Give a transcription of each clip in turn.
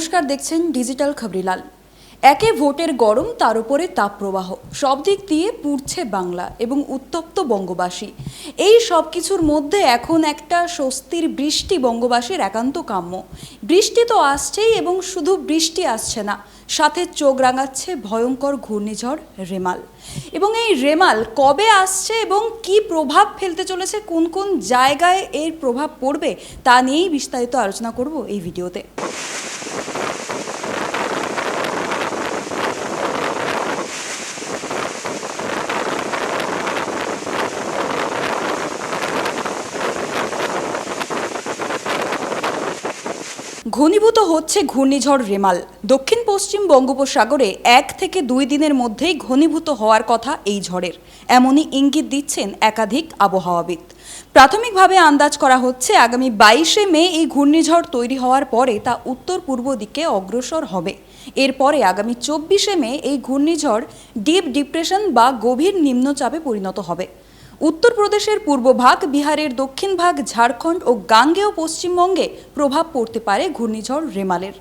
নমস্কার দেখছেন ডিজিটাল খবরিলাল। একে ভোটের গরম, তার উপরে তাপপ্রবাহ। সব দিক দিয়ে পুড়ছে বাংলা এবং উত্তপ্ত বঙ্গবাসী। এই সব কিছুর মধ্যে এখন একটা স্বস্তির বৃষ্টি বঙ্গবাসীর একান্ত কাম্য। বৃষ্টি তো আসছেই এবং শুধু বৃষ্টি আসছে না, সাথে চোখ রাঙাচ্ছে ভয়ঙ্কর ঘূর্ণিঝড় রেমাল। এবং এই রেমাল কবে আসছে এবং কি প্রভাব ফেলতে চলেছে, কোন কোন জায়গায় এর প্রভাব পড়বে, তা নিয়েই বিস্তারিত আলোচনা করব এই ভিডিওতে। ঘনীভূত হচ্ছে ঘূর্ণিঝড় রেমাল। দক্ষিণ পশ্চিম বঙ্গোপসাগরে এক থেকে দুই দিনের মধ্যেই ঘনীভূত হওয়ার কথা এই ঝড়ের। এমনই ইঙ্গিত দিচ্ছেন একাধিক আবহাওয়াবিদ। প্রাথমিকভাবে আন্দাজ করা হচ্ছে আগামী বাইশে মে এই ঘূর্ণিঝড় তৈরি হওয়ার পরে তা উত্তর পূর্ব দিকে অগ্রসর হবে। এরপরে আগামী চব্বিশে মে এই ঘূর্ণিঝড় ডিপ ডিপ্রেশন বা গভীর নিম্নচাপে পরিণত হবে। উত্তরপ্রদেশের পূর্বভাগ বিহারের দক্ষিণ ভাগ, ঝাড়খণ্ড ও গাঙ্গেয় পশ্চিমবঙ্গে প্রভাব পড়তে পারে ঘূর্ণিঝড় রেমালের।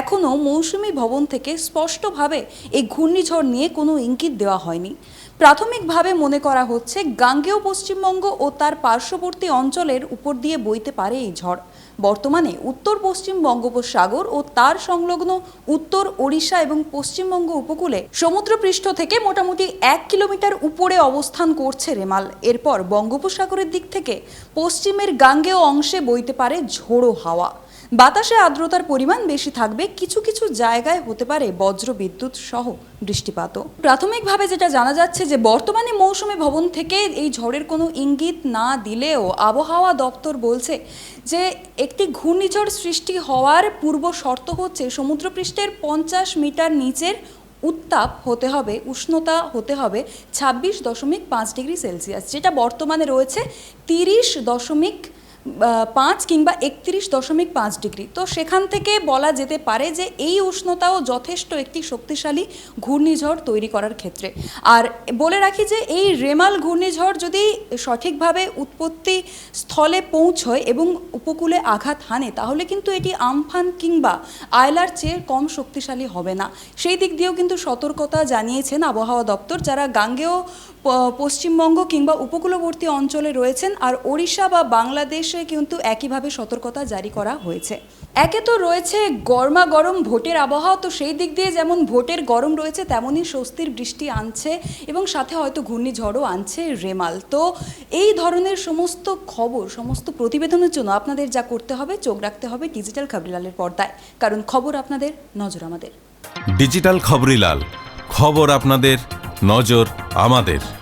এখনও মৌসুমি ভবন থেকে স্পষ্টভাবে এই ঘূর্ণিঝড় নিয়ে কোনো ইঙ্গিত দেওয়া হয়নি। প্রাথমিকভাবে মনে করা হচ্ছে, গাঙ্গেয় পশ্চিমবঙ্গ ও তার পার্শ্ববর্তী অঞ্চলের উপর দিয়ে বইতে পারে এই ঝড়। বর্তমানে উত্তর পশ্চিম বঙ্গোপসাগর ও তার সংলগ্ন উত্তর ওড়িশা এবং পশ্চিমবঙ্গ উপকূলে সমুদ্রপৃষ্ঠ থেকে মোটামুটি এক কিলোমিটার উপরে অবস্থান করছে রেমাল। এরপর বঙ্গোপসাগরের দিক থেকে পশ্চিমের গাঙ্গেয় অংশে বইতে পারে ঝোড়ো হাওয়া। বাতাসে আর্দ্রতার পরিমাণ বেশি থাকবে, কিছু কিছু জায়গায় হতে পারে বজ্র বিদ্যুৎ সহ বৃষ্টিপাতও। প্রাথমিকভাবে যেটা জানা যাচ্ছে যে, বর্তমানে মৌসুমী ভবন থেকে এই ঝড়ের কোনো ইঙ্গিত না দিলেও আবহাওয়া দপ্তর বলছে যে, একটি ঘূর্ণিঝড় সৃষ্টি হওয়ার পূর্ব শর্ত হচ্ছে সমুদ্রপৃষ্ঠের পঞ্চাশ মিটার নিচের উত্তাপ হতে হবে, উষ্ণতা হতে হবে ছাব্বিশ দশমিক পাঁচ ডিগ্রি সেলসিয়াস, যেটা বর্তমানে রয়েছে তিরিশ দশমিক পাঁচ কিংবা একত্রিশ দশমিক পাঁচ ডিগ্রি। তো সেখান থেকে বলা যেতে পারে যে এই উষ্ণতাও যথেষ্ট একটি শক্তিশালী ঘূর্ণিঝড় তৈরি করার ক্ষেত্রে। আর বলে রাখি যে এই রেমাল ঘূর্ণিঝড় যদি সঠিকভাবে উৎপত্তি স্থলে পৌঁছয় এবং উপকূলে আঘাত হানে, তাহলে কিন্তু এটি আমফান কিংবা আয়লার চেয়ে কম শক্তিশালী হবে না। সেই দিক দিয়েও কিন্তু সতর্কতা জানিয়েছেন আবহাওয়া দপ্তর, যারা গাঙ্গেয় পশ্চিমবঙ্গ কিংবা উপকূলবর্তী অঞ্চলে রয়েছেন আর ওড়িশা বা বাংলাদেশে কিন্তু একইভাবে সতর্কতা জারি করা হয়েছে। একে তো রয়েছে গরমা গরম ভোটের আবহাওয়া, তো সেই দিক দিয়ে যেমন ভোটের গরম রয়েছে, তেমনই স্বস্তির বৃষ্টি আনছে এবং সাথে হয়তো ঘূর্ণিঝড়ও আনছে রেমাল। তো এই ধরনের সমস্ত খবর, সমস্ত প্রতিবেদনের জন্য আপনাদের যা করতে হবে, চোখ রাখতে হবে ডিজিটাল খাবরিলালের পর্দায়। কারণ খবর আপনাদের, নজর আমাদের। ডিজিটাল খবরিলাল, খবর আপনাদের নজর আমাদের।